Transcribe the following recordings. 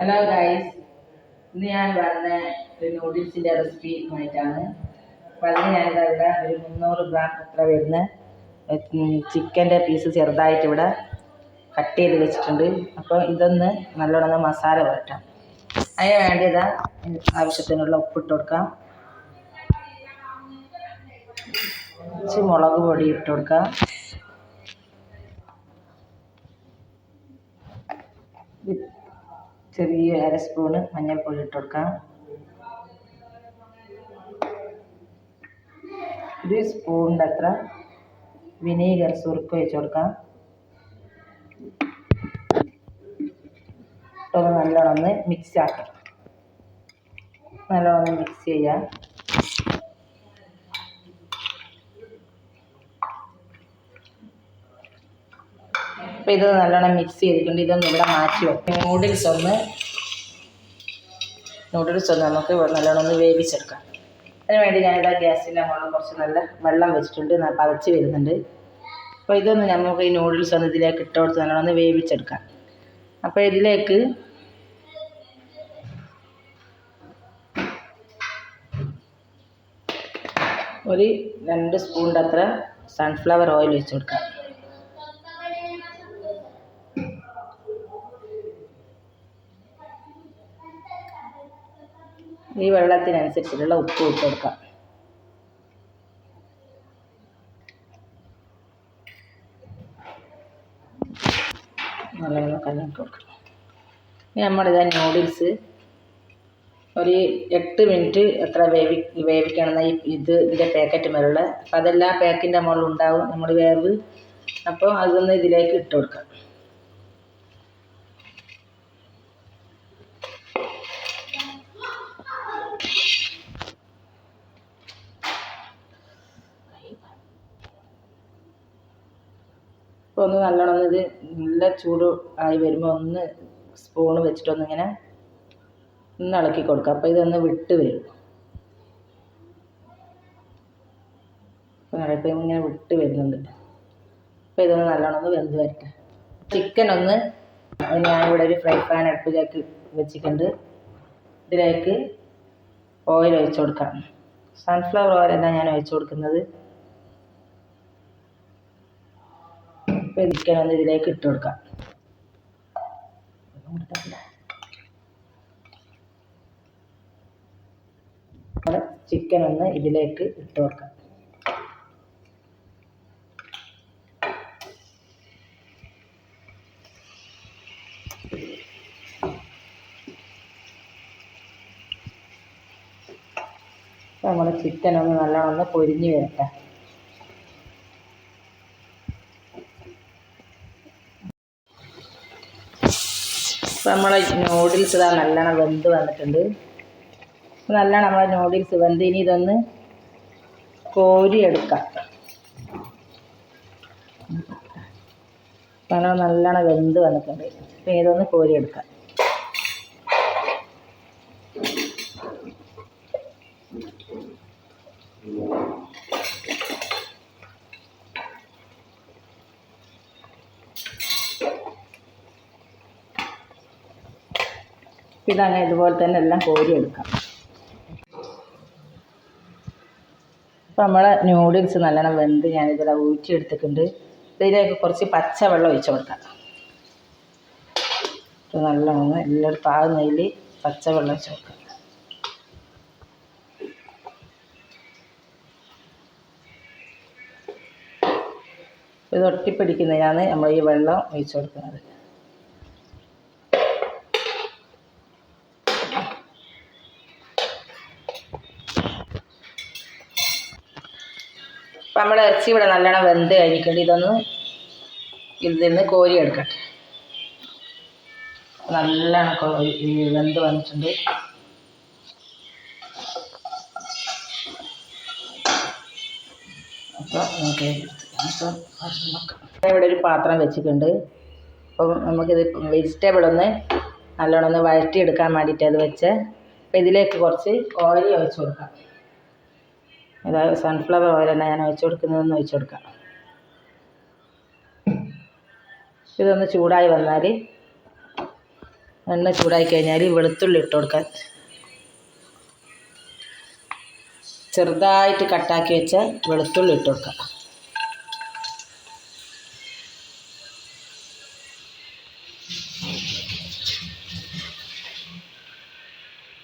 Hello guys ഇന്ന് ഞാൻ വന്ന ഒരു നൂഡിൽസിന്റെ റെസിപ്പിയുമായിട്ടാണ് അപ്പോൾ അതിന് ഞാനിതാ ഇവിടെ ഒരു മുന്നൂറ് ഗ്രാം അത്ര വരുന്ന? ചിക്കന്റെ പീസ് ചെറുതായിട്ട് ഇവിടെ കട്ട് ചെയ്ത് വെച്ചിട്ടുണ്ട്. അപ്പോൾ ഇതൊന്ന് നല്ലോണം മസാല പുരട്ടാം അതിന് വേണ്ടിയതാ ആവശ്യത്തിനുള്ള ഉപ്പിട്ട് കൊടുക്കാം. കുറച്ച് മുളക് പൊടി ഇട്ട് കൊടുക്കാം. ചെറിയ അര സ്പൂണ് മഞ്ഞൾപ്പൊടി ഇട്ട് കൊടുക്കാം. ഒരു സ്പൂണിന്റെ അത്ര വിനീഗർ സുറുക്ക് ഒഴിച്ച് കൊടുക്കാം. ഇട്ടൊന്ന് നല്ലോണം ഒന്ന് മിക്സ് ആക്കാം. നല്ലോണം മിക്സ് ചെയ്യാം. അപ്പോൾ ഇത് നല്ലോണം മിക്സ് ചെയ്തിട്ടുണ്ട്. ഇതൊന്ന് ഇവിടെ മാറ്റി വെക്കും. നൂഡിൽസ് ഒന്ന് നൂഡിൽസ് ഒന്ന് നമുക്ക് നല്ലോണം ഒന്ന് വേവിച്ചെടുക്കാം. അതിനുവേണ്ടി ഞാനിവിടെ ഗ്യാസിന്റെ മുകളിൽ കുറച്ച് നല്ല വെള്ളം വെച്ചിട്ടുണ്ട്. പതച്ച് വരുന്നുണ്ട്. അപ്പോൾ ഇതൊന്ന് നമുക്ക് ഈ നൂഡിൽസ് ഒന്ന് ഇതിലേക്ക് ഇട്ട് കൊടുത്ത് നല്ലോണം ഒന്ന് വേവിച്ചെടുക്കാം. അപ്പോൾ ഇതിലേക്ക് ഒരു രണ്ട് സ്പൂണിന്റെ അത്ര സൺഫ്ലവർ ഓയിൽ വെച്ച് കൊടുക്കാം. ഈ വെള്ളത്തിനനുസരിച്ചിട്ടുള്ള ഉപ്പ് ഇട്ട് കൊടുക്കാം. നല്ലവണ്ണം കലക്കി കൊടുക്കണം ഇനി നമ്മളിതാ നൂഡിൽസ് ഒരു എട്ട് മിനിറ്റ് എത്ര വേവി വേവിക്കണം ഈ ഇത് ഇതിന്റെ പാക്കറ്റ് മേലുള്ള. അപ്പോൾ അതെല്ലാം പാക്കിന്റെ മുകളിൽ ഉണ്ടാവും നമ്മൾ വേവ്. അപ്പോൾ അതൊന്ന് ഇതിലേക്ക് ഇട്ട് കൊടുക്കാം. അപ്പോൾ ഒന്ന് നല്ലോണം ഇത് നല്ല ചൂട് ആയി വരുമ്പോൾ ഒന്ന് സ്പൂൺ വെച്ചിട്ടൊന്നിങ്ങനെ ഒന്ന് ഇളക്കി കൊടുക്കുക അപ്പോൾ ഇതൊന്ന് വിട്ട് വരും. ഇപ്പോൾ ഇങ്ങനെ വിട്ട് വരുന്നുണ്ട്. അപ്പോൾ ഇതൊന്ന് നല്ലോണം ഒന്ന് വെന്ത് വരട്ടെ. ചിക്കൻ ഒന്ന് ഞാനിവിടെ ഒരു ഫ്രൈ പാൻ അടുപ്പിലേക്ക് വെച്ചിട്ടുണ്ട്. ഇതിലേക്ക് ഓയിൽ ഒഴിച്ച് കൊടുക്കാം. സൺഫ്ലവർ ഓയിലാണ് ഞാൻ ഒഴിച്ച് കൊടുക്കുന്നത്. ഇപ്പോൾ ഇതിലേക്ക് ഇട്ട് കൊടുക്കാം. ചിക്കൻ ഒന്ന് ഇതിലേക്ക് ഇട്ട് കൊടുക്കാം. നമ്മൾ ചിക്കൻ ഒന്ന് നല്ലോണം ഒന്ന് പൊരിഞ്ഞ് വരട്ടെ. അപ്പോൾ നമ്മളെ നൂഡിൽസ് ഇതാ നല്ലോണം വെന്ത് വന്നിട്ടുണ്ട്. നല്ലോണം നമ്മളെ നൂഡിൽസ് വെന്ത് ഇനി ഇതൊന്ന് കോരി എടുക്കാം നല്ലോണം നല്ലോണം വെന്ത് വന്നിട്ടുണ്ട്. അപ്പോൾ ഇതൊന്ന് കോരി ഇതങ്ങനെ ഇതുപോലെ തന്നെ എല്ലാം കോരി എടുക്കാം. അപ്പോൾ നമ്മളെ ന്യൂഡിൽസ് നല്ലോണം വെന്ത് ഞാനിതിൽ ഊറ്റി എടുത്തിട്ടുണ്ട് ഇതിലേക്ക് കുറച്ച് പച്ചവെള്ളം ഒഴിച്ചു കൊടുക്കാം. നല്ലോണം എല്ലായിടത്തും ആകുന്നതിൽ പച്ചവെള്ളം ഒഴിച്ചു കൊടുക്കാം. ഇത് ഒട്ടിപ്പിടിക്കുന്നതിനാണ് നമ്മൾ ഈ വെള്ളം ഒഴിച്ചു കൊടുക്കുന്നത്. നമ്മുടെ ഇറച്ചി ഇവിടെ നല്ലോണം വെന്ത് കഴിഞ്ഞിട്ടുണ്ട്. ഇതൊന്ന് ഇതിൽ നിന്ന് കോരി എടുക്കട്ടെ. നല്ലോണം വെന്ത് വന്നിട്ടുണ്ട്. അപ്പോൾ നമുക്ക് ഇവിടെ ഒരു പാത്രം വെച്ചിട്ടുണ്ട്. അപ്പം നമുക്കിത് വെജിറ്റബിൾ ഒന്ന് നല്ലോണം ഒന്ന് വഴറ്റിയെടുക്കാൻ വേണ്ടിയിട്ട് അത് വെച്ച് അപ്പം ഇതിലേക്ക് കുറച്ച് ഓയിൽ ഒഴിച്ച് കൊടുക്കാം. അതായത് സൺഫ്ലവർ ഓയിൽ തന്നെ ഞാൻ ഒഴിച്ചു കൊടുക്കുന്നതെന്ന് ഒഴിച്ചു കൊടുക്കാം. ഇതൊന്ന് ചൂടായി വന്നാൽ എണ്ണ ചൂടായി കഴിഞ്ഞാൽ വെളുത്തുള്ളി ഇട്ട് കൊടുക്കാൻ ചെറുതായിട്ട് കട്ടാക്കി വെച്ച വെളുത്തുള്ളി ഇട്ട് കൊടുക്കാം.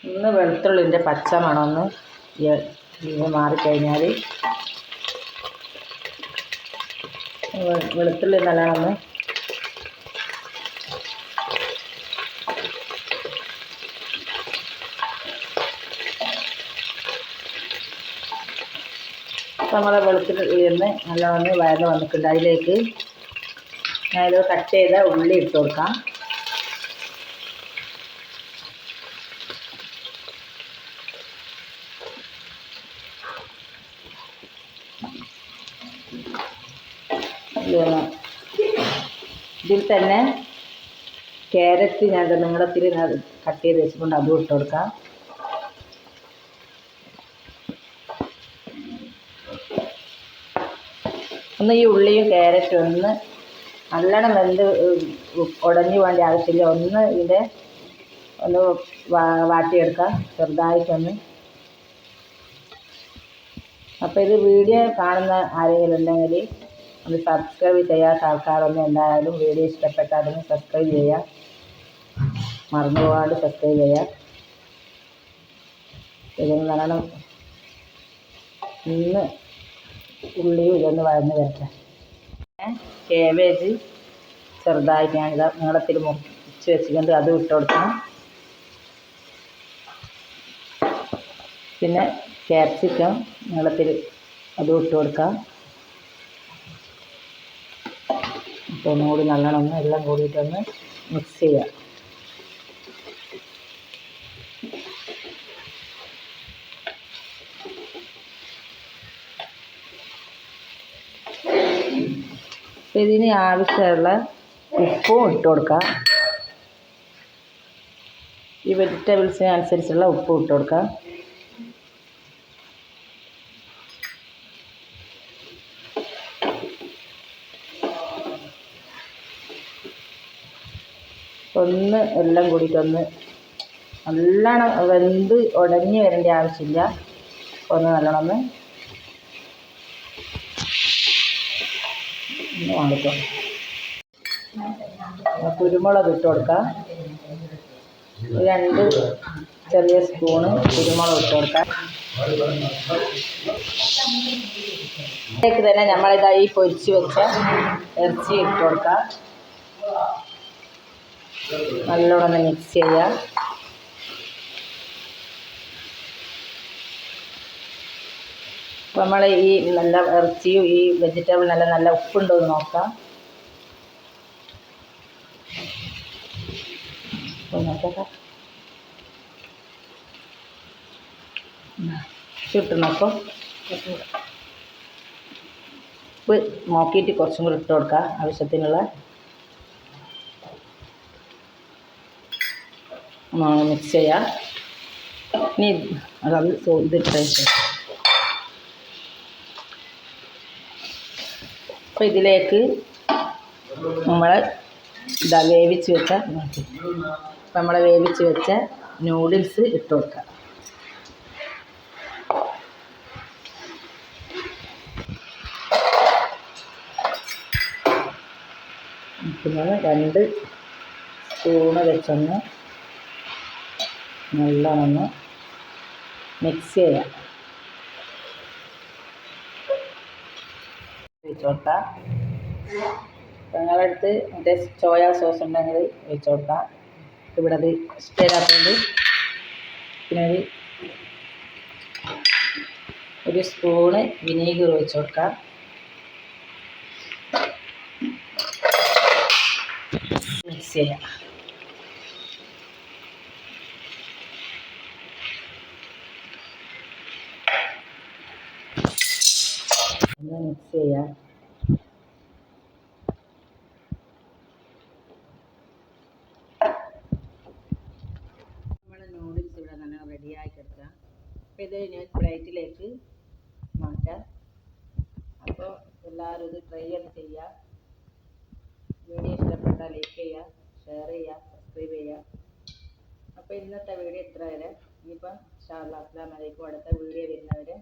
ഒന്ന് വെളുത്തുള്ളിന്റെ പച്ച മണമൊന്ന് ഈ- ഇത് മാറിക്കഴിഞ്ഞാൽ വെളുത്തുള്ളി നല്ലോണം ഒന്ന് നമ്മളെ വെളുത്തുള്ളി ഒന്ന് നല്ലോണം വയറ് വന്നിട്ടുണ്ട്. അതിലേക്ക് ഞാനിത് കട്ട് ചെയ്ത ഉള്ളി ഇട്ട് കൊടുക്കാം. ഇതൊന്ന് ഇതിൽ തന്നെ ക്യാരറ്റ് ഞാൻ നീളത്തിൽ കട്ട് ചെയ്ത് വെച്ചിട്ടുണ്ട്. അതും ഇട്ട് കൊടുക്കാം. ഒന്ന് ഈ ഉള്ളിയും ക്യാരറ്റും ഒന്ന് നല്ലോണം വെന്ത് ഉടഞ്ഞു വേണ്ട ആവശ്യമില്ല. ഒന്ന് ഇതിന്റെ ഒന്ന് വാട്ടിയെടുക്കാം. ചെറുതായിട്ടൊന്ന്. അപ്പോൾ ഇത് വീഡിയോ കാണുന്ന ആരെങ്കിലും ഉണ്ടെങ്കിൽ ഒന്ന് സബ്സ്ക്രൈബ് ചെയ്യാത്ത ആൾക്കാരൊന്നും എന്തായാലും വീഡിയോ ഇഷ്ടപ്പെട്ടാൽ ഒന്ന് സബ്സ്ക്രൈബ് ചെയ്യുക മറന്നു പോകാണ്ട് സബ്സ്ക്രൈബ് ചെയ്യുക ഇതിന് നല്ലോണം ഇന്ന് ഉള്ളിയും ഇതൊന്ന് വഴന്ന് വരട്ടെ. കേബേജ് ചെറുതായിട്ട് ഞാനിത് നീളത്തിൽ മുറിച്ച് വെച്ചിട്ടുണ്ട്. അത് ഇട്ട് കൊടുക്കണം. പിന്നെ ക്യാപ്സിക്കം നീളത്തിൽ അതും ഇട്ട് കൊടുക്കാം. അപ്പോൾ ഒന്നുകൂടി നല്ലോണം എല്ലാം കൂടിയിട്ടൊന്ന് മിക്സ് ചെയ്യാം. അപ്പോൾ ഇതിന് ആവശ്യമുള്ള ഉപ്പും ഇട്ട് കൊടുക്കാം. ഈ വെജിറ്റബിൾസിന് അനുസരിച്ചുള്ള ഉപ്പും ഇട്ട് കൊടുക്കാം. ഒന്ന് എല്ലാം കൂടിയിട്ടൊന്ന് നല്ലോണം വെന്ത് ഉടഞ്ഞ് വരേണ്ട ആവശ്യമില്ല. ഒന്ന് നല്ലോണം ഒന്ന് വാങ്ങിക്കോ. കുരുമുളക് ഇട്ട് കൊടുക്കാം. രണ്ട് ചെറിയ സ്പൂണ് കുരുമുളക് ഇട്ട് കൊടുക്കാം. ഇതിലേക്ക് തന്നെ നമ്മളിതായി പൊരിച്ച് വെച്ച ഇറച്ചി ഇട്ട് കൊടുക്കാം. നല്ലോണം ഒന്ന് മിക്സ് ചെയ്യുക. നമ്മൾ ഈ നല്ല ഇറച്ചിയും ഈ വെജിറ്റബിൾ നല്ല ഉപ്പുണ്ടോ എന്ന് നോക്കാം. നോക്കാം. കിട്ടണം അപ്പോൾ ഉപ്പ് നോക്കിയിട്ട് കുറച്ചും കൂടി ഇട്ട് കൊടുക്കാം ആവശ്യത്തിനുള്ള മിക്സ് ചെയ്യാം. ഇനി അത് സോ- ഇതിട്ടതിന് ശേഷം. അപ്പോൾ ഇതിലേക്ക് നമ്മൾ ഇതാ വേവിച്ച് വെച്ച നമ്മൾ വേവിച്ച് വെച്ച നൂഡിൽസ് ഇട്ട് കൊടുക്കുക രണ്ട് സ്പൂണ് വെച്ചൊന്ന് നല്ലോണം മിക്സ് ചെയ്യാം. ഒഴിച്ച് മറ്റേ സോയാ സോസ് ഉണ്ടെങ്കിൽ ഒഴിച്ചു കൊടുക്കാം ഇവിടെ അത് ഇഷ്ടമില്ലാത്തതുകൊണ്ട് പിന്നെ ഒരു ഒരു സ്പൂണ് വിനീഗർ ഒഴിച്ച് കൊടുക്കാം മിക്സ് ചെയ്യാം. ഒന്ന് മിക്സ് ചെയ്യാം നമ്മുടെ നൂഡിൽസ് ഇവിടെ നല്ല റെഡിയായി കിടക്കാം അപ്പോൾ ഇത് ഞാൻ പ്ലേറ്റിലേക്ക് മാറ്റാം. അപ്പോൾ എല്ലാവരും ഇത് ട്രൈ ചെയ്ത് ചെയ്യുക വീഡിയോ ഇഷ്ടപ്പെട്ടാൽ ലൈക്ക് ചെയ്യുക ഷെയർ ചെയ്യുക സബ്സ്ക്രൈബ് ചെയ്യുക അപ്പോൾ ഇന്നത്തെ വീഡിയോ ഇത്ര വരെ ഇനിയിപ്പം ഷാർല അസ്ലാം അടുത്ത വീഡിയോ വരുന്നവരെ